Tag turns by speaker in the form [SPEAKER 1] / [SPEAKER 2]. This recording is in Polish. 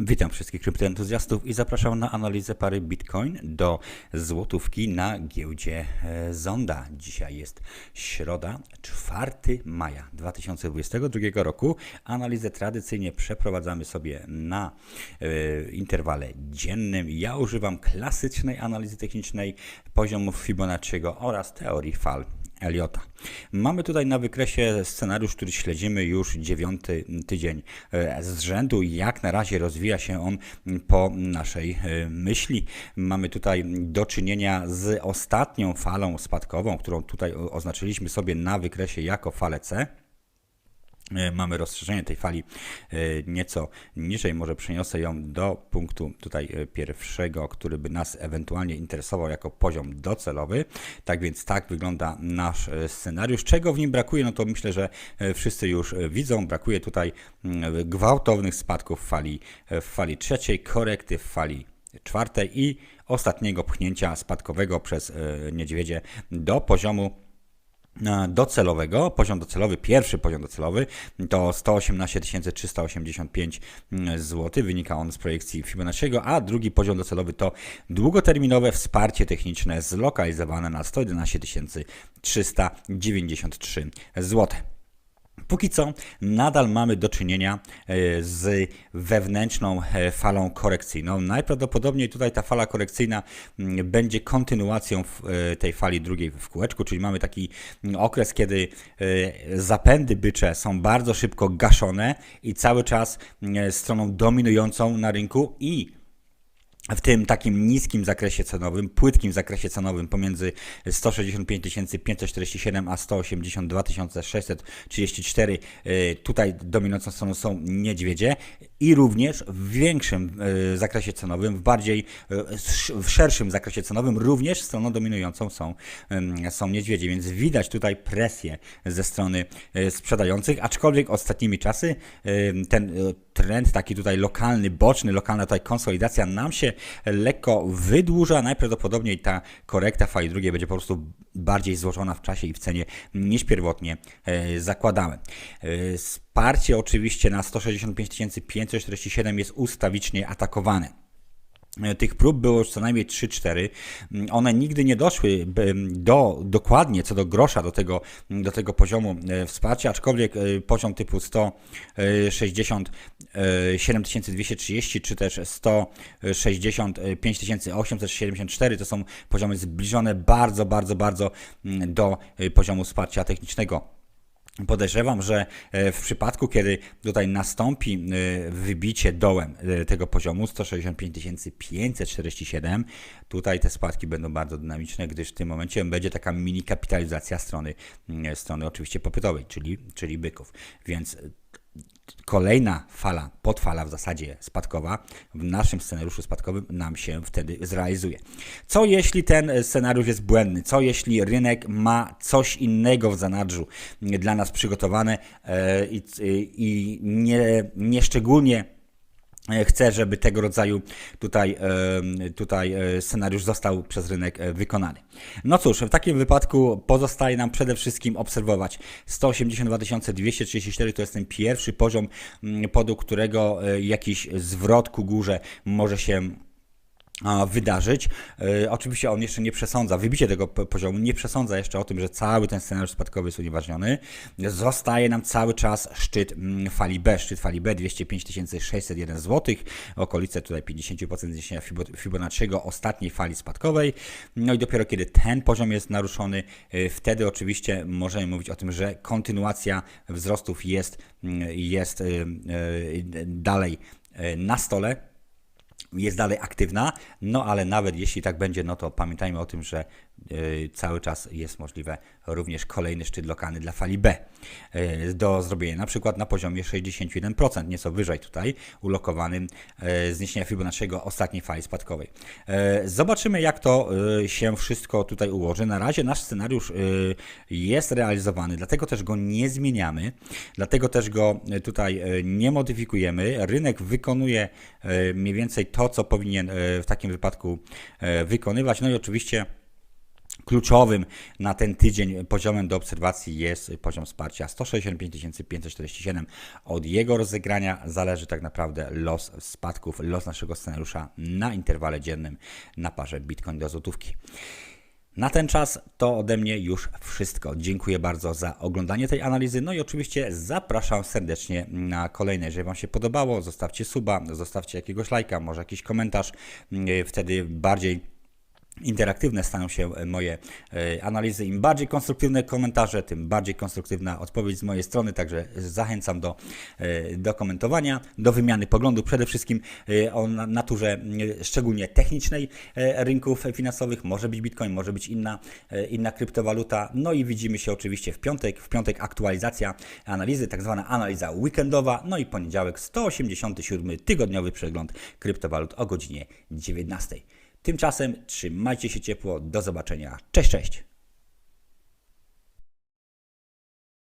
[SPEAKER 1] Witam wszystkich kryptoentuzjastów i zapraszam na analizę pary Bitcoin do złotówki na giełdzie e, Zonda. Dzisiaj jest środa, 4 maja 2022 roku. Analizę tradycyjnie przeprowadzamy sobie na e, interwale dziennym. Ja używam klasycznej analizy technicznej poziomów Fibonacciego oraz teorii fal Eliota. Mamy tutaj na wykresie scenariusz, który śledzimy już dziewiąty tydzień e, z rzędu. Jak na razie rozwija się on po naszej e, myśli. Mamy tutaj do czynienia z ostatnią falą spadkową, którą tutaj oznaczyliśmy sobie na wykresie jako falę C. E, mamy rozszerzenie tej fali e, nieco niżej, może przeniosę ją do punktu tutaj e, pierwszego, który by nas ewentualnie interesował jako poziom docelowy. Tak więc tak wygląda nasz scenariusz. Czego w nim brakuje? No to myślę, że wszyscy już widzą. Brakuje tutaj mm, gwałtownych spadków w fali, w fali trzeciej, korekty w fali czwartej i ostatniego pchnięcia spadkowego przez niedźwiedzie do poziomu docelowego, poziom docelowy, pierwszy poziom docelowy to 118 385 zł, wynika on z projekcji Fibonacciego, a drugi poziom docelowy to długoterminowe wsparcie techniczne zlokalizowane na 111 393 zł. Póki co nadal mamy do czynienia e, z wewnętrzną e, falą korekcyjną. Najprawdopodobniej tutaj ta fala korekcyjna mm, będzie kontynuacją e, tej fali drugiej w kółeczku, czyli mamy taki mm, okres, kiedy zapędy bycze są bardzo szybko gaszone i cały czas mm, stroną dominującą na rynku i w tym takim niskim zakresie cenowym, płytkim zakresie cenowym pomiędzy 165 547 a 182 634 y, tutaj dominującą stroną są niedźwiedzie i również w większym y, zakresie cenowym, w bardziej y, w szerszym zakresie cenowym również stroną dominującą są, są niedźwiedzie, więc widać tutaj presję ze strony sprzedających, aczkolwiek ostatnimi czasy ten trend taki tutaj lokalny, boczny, lokalna tutaj konsolidacja nam się lekko wydłuża. Najprawdopodobniej ta korekta fali drugiej będzie po prostu bardziej złożona w czasie i w cenie niż pierwotnie e, zakładałem. E, wsparcie oczywiście na 165 547 jest ustawicznie atakowane. E, tych prób było już co najmniej 3-4. Mm, one nigdy nie doszły do, dokładnie co do grosza do tego, do tego poziomu e, wsparcia, aczkolwiek e, poziom typu 160 7230 czy też 165 874 to są poziomy zbliżone bardzo, bardzo, bardzo mm, do poziomu wsparcia technicznego. Podejrzewam, że e, w przypadku, kiedy tutaj nastąpi e, wybicie dołem e, tego poziomu 165 547, tutaj te spadki będą bardzo dynamiczne, gdyż w tym momencie będzie taka mini kapitalizacja strony, strony oczywiście popytowej, czyli, czyli byków. Więc kolejna fala, podfala w zasadzie spadkowa w naszym scenariuszu spadkowym nam się wtedy zrealizuje. Co jeśli ten scenariusz jest błędny? Co jeśli rynek ma coś innego w zanadrzu dla nas przygotowane e, i, i nie, nie szczególnie E, chcę, żeby tego rodzaju tutaj, e, tutaj e, scenariusz został przez rynek wykonany. No cóż, w takim wypadku pozostaje nam przede wszystkim obserwować 182 234 to jest ten pierwszy poziom, pod którego jakiś zwrot ku górze może się wydarzyć. E, oczywiście on jeszcze nie przesądza, wybicie tego poziomu nie przesądza jeszcze o tym, że cały ten scenariusz spadkowy jest unieważniony. Zostaje nam cały czas szczyt mm, fali B, szczyt fali B 205 601 zł, okolice tutaj 50% zniesienia Fibonacciego ostatniej fali spadkowej. No i dopiero kiedy ten poziom jest naruszony, e, wtedy oczywiście możemy mówić o tym, że kontynuacja wzrostów jest, mm, jest e, dalej na stole jest dalej aktywna, no ale nawet jeśli tak będzie, no to pamiętajmy o tym, że y, cały czas jest możliwe również kolejny szczyt lokalny dla fali B y, do zrobienia, na przykład na poziomie 61%, nieco wyżej tutaj, ulokowanym y, zniesienia Fibonacciego ostatniej fali spadkowej. Zobaczymy, jak to się wszystko tutaj ułoży. Na razie nasz scenariusz jest realizowany, dlatego też go nie zmieniamy, dlatego też go tutaj nie modyfikujemy. Rynek wykonuje mniej więcej to, co powinien e, w takim wypadku e, wykonywać. No i oczywiście kluczowym na ten tydzień poziomem do obserwacji jest poziom wsparcia 165 547. Od jego rozegrania zależy tak naprawdę los spadków, los naszego scenariusza na interwale dziennym na parze Bitcoin do złotówki. Na ten czas to ode mnie już wszystko. Dziękuję bardzo za oglądanie tej analizy. No i oczywiście zapraszam serdecznie na kolejne. Jeżeli Wam się podobało, zostawcie suba, zostawcie jakiegoś lajka, może jakiś komentarz. Wtedy bardziej interaktywne staną się moje e, analizy. Im bardziej konstruktywne komentarze, tym bardziej konstruktywna odpowiedź z mojej strony, także zachęcam do, e, do komentowania, do wymiany poglądów, przede wszystkim e, o naturze szczególnie technicznej rynków finansowych. Może być Bitcoin, może być inna, inna kryptowaluta. No i widzimy się oczywiście w piątek. W piątek aktualizacja analizy, tak zwana analiza weekendowa. No i poniedziałek 187 tygodniowy przegląd kryptowalut o godzinie 19. Tymczasem trzymajcie się ciepło. Do zobaczenia. Cześć, cześć.